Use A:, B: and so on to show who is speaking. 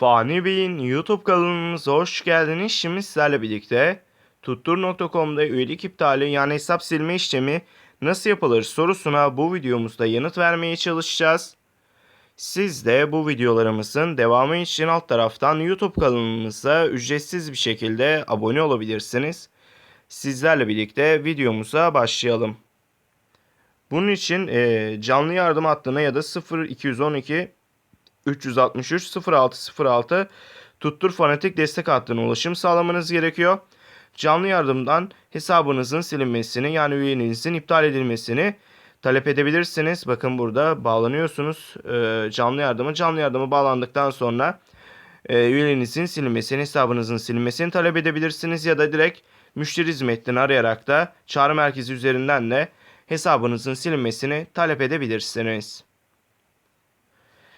A: Fani Bey'in YouTube kanalımıza hoş geldiniz. Şimdi sizlerle birlikte Tuttur.com'da üyelik iptali yani hesap silme işlemi nasıl yapılır sorusuna bu videomuzda yanıt vermeye çalışacağız. Siz de bu videolarımızın devamı için alt taraftan YouTube kanalımıza ücretsiz bir şekilde abone olabilirsiniz. Sizlerle birlikte videomuza başlayalım. Bunun için eee, canlı yardım hattına ya da 0212 363 0606 Tuttur Fanatik destek hattına ulaşım sağlamanız gerekiyor. Canlı yardımdan hesabınızın silinmesini yani üyenizin iptal edilmesini talep edebilirsiniz. Bakın burada bağlanıyorsunuz e, canlı yardıma. Canlı yardıma bağlandıktan sonra e, üyenizin silinmesini, hesabınızın silinmesini talep edebilirsiniz. Ya da direkt müşteri hizmetini arayarak da çağrı merkezi üzerinden de hesabınızın silinmesini talep edebilirsiniz.